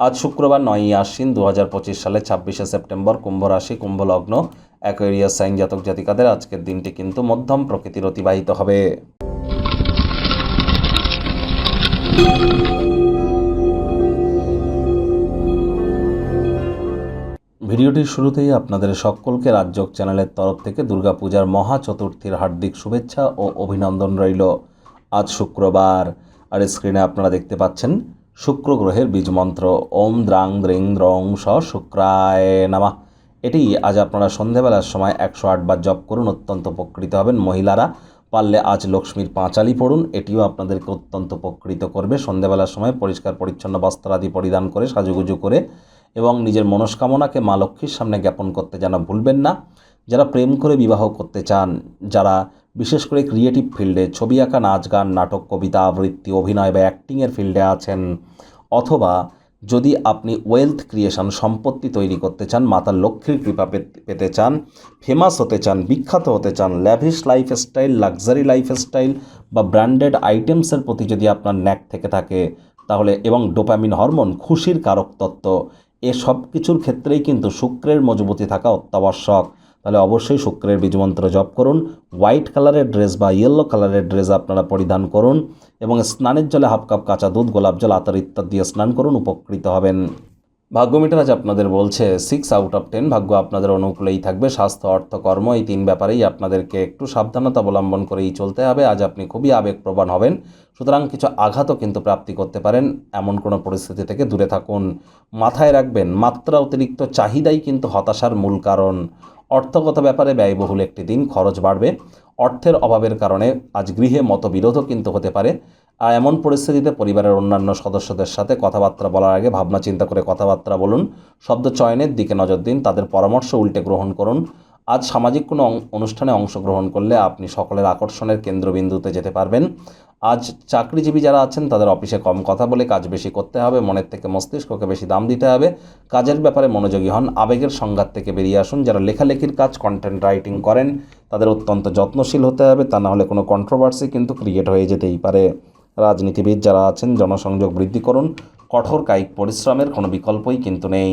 আজ শুক্রবার নয়ই আশ্বিন দু হাজার পঁচিশ সালে ছাব্বিশে সেপ্টেম্বর কুম্ভ রাশি, কুম্ভ লগ্ন, অ্যাকোয়ারিয়াস সাইন জাতক জাতিকাদের আজকের দিনটি কিন্তু মধ্যম প্রকৃতির অতিবাহিত হবে। ভিডিওটির শুরুতেই আপনাদের সকলকে রাজ্যক চ্যানেলের তরফ থেকে দুর্গাপূজার মহা চতুর্থীর হার্দিক শুভেচ্ছা ও অভিনন্দন রইল। আজ শুক্রবার, আর স্ক্রিনে আপনারা দেখতে পাচ্ছেন শুক্র গ্রহের বীজ মন্ত্র ওম দ্রাং দ্রিং দ্রং স শুক্রায় নামা। এটি আজ আপনারা সন্ধেবেলার সময় একশো আটবার জপ করুন, অত্যন্ত উপকৃত হবেন। মহিলারা পারলে আজ লক্ষ্মীর পাঁচালি পড়ুন, এটিও আপনাদেরকে অত্যন্ত উপকৃত করবে। সন্ধেবেলার সময় পরিষ্কার, পরিচ্ছন্ন বস্ত্র আদি পরিধান করে, সাজুগুজু করে এবং নিজের মনস্কামনাকে মা লক্ষ্মীর সামনে জ্ঞাপন করতে যেন ভুলবেন না। যারা প্রেম করে বিবাহ করতে চান, যারা বিশেষ করে ক্রিয়েটিভ ফিল্ডে ছবি আঁকা, নাচ গান, নাটক, কবিতা, আবৃত্তি, অভিনয় বা অ্যাক্টিংয়ের ফিল্ডে আছেন। অথবা যদি আপনি ওয়েলথ ক্রিয়েশন সম্পত্তি তৈরি করতে চান মাতা লক্ষ্মীর কৃপা পেতে- চান ফেমাস হতে চান, বিখ্যাত হতে চান ল্যাভিশ লাইফস্টাইল লাক্সারি লাইফস্টাইল বা ব্র্যান্ডেড আইটেমসের প্রতি যদি আপনার ন্যাক থেকে থাকে, তাহলে এবং ডোপামিন হরমোন খুশির কারক তত্ত্ব, এ সব কিছুর ক্ষেত্রেই কিন্তু শুক্রের মজবুতি থাকা অত্যাবশ্যক। তাহলে অবশ্যই শুক্রের বীজমন্ত্র জপ করুন। হোয়াইট কালারের ড্রেস বা ইয়েলো কালারের ড্রেস আপনারা পরিধান করুন এবং স্নানের জলে হাফ কাপ কাঁচা দুধ, গোলাপ জল, আতর ইত্যাদি দিয়ে স্নান করুন, উপকৃত হবেন। ভাগ্য মিটার আজ আপনাদের বলছে সিক্স আউট অফ টেন ভাগ্য আপনাদের অনুকূলেই থাকবে। স্বাস্থ্য, অর্থ, কর্ম এই তিন ব্যাপারেই আপনাদেরকে একটু সাবধানতা অবলম্বন করেই চলতে হবে। আজ আপনি খুবই আবেগপ্রবণ হবেন। সুতরাং কিছু আঘাতও কিন্তু প্রাপ্তি করতে পারেন। এমন কোনো পরিস্থিতি থেকে দূরে থাকুন। মাথায় রাখবেন, মাত্রা অতিরিক্ত চাহিদাই কিন্তু হতাশার মূল কারণ। অর্থগত ব্যাপারে ব্যয়বহুল একটি দিন, খরচ বাড়বে। অর্থের অভাবের কারণে আজ গৃহে মতবিরোধও কিন্তু হতে পারে। আর এমন পরিস্থিতিতে পরিবারের অন্যান্য সদস্যদের সাথে কথাবার্তা বলার আগে ভাবনা চিন্তা করে কথাবার্তা বলুন। শব্দ চয়নের দিকে নজর দিন, তাদের পরামর্শ উল্টে গ্রহণ করুন। আজ সামাজিক কোনো অনুষ্ঠানে অংশগ্রহণ করলে আপনি সকলের আকর্ষণের কেন্দ্রবিন্দুতে যেতে পারবেন। আজ চাকরিজীবী যারা আছেন, তাদের অফিসে কম কথা বলে কাজ বেশি করতে হবে, মনের থেকে মস্তিষ্ককে বেশি দাম দিতে হবে। কাজের ব্যাপারে মনোযোগী হন, আবেগের সংঘাত থেকে বেরিয়ে আসুন। যারা লেখালেখির কাজ কন্টেন্ট রাইটিং করেন, তাদের অত্যন্ত যত্নশীল হতে হবে। তা না হলে কোনো কন্ট্রোভার্সি কিন্তু ক্রিয়েট হয়ে যেতেই পারে। রাজনীতিবিদ যারা আছেন, জনসংযোগ বৃদ্ধি করুন। কঠোর কায়িক পরিশ্রমের কোনো বিকল্পই কিন্তু নেই।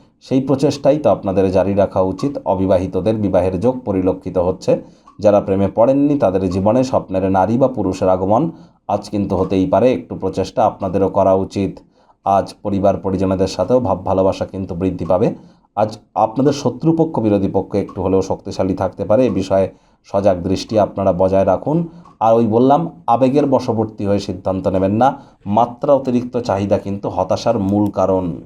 সেই প্রচেষ্টাই তো আপনাদের জারি রাখা উচিত। অবিবাহিতদের বিবাহের যোগ পরিলক্ষিত হচ্ছে। যারা প্রেমে পড়েননি, তাদের জীবনে স্বপ্নের নারী বা পুরুষের আগমন আজ কিন্তু হতেই পারে। একটু প্রচেষ্টা আপনাদেরও করা উচিত। আজ পরিবার পরিজনদের সাথেও ভাব ভালোবাসা কিন্তু বৃদ্ধি পাবে। আজ আপনাদের শত্রুপক্ষ, বিরোধী পক্ষ একটু হলেও শক্তিশালী থাকতে পারে। এ বিষয়ে সজাগ দৃষ্টি আপনারা বজায় রাখুন। আর ওই বললাম, আবেগের বশবর্তী হয়ে সিদ্ধান্ত নেবেন না। মাত্রা অতিরিক্ত চাহিদা কিন্তু হতাশার মূল কারণ।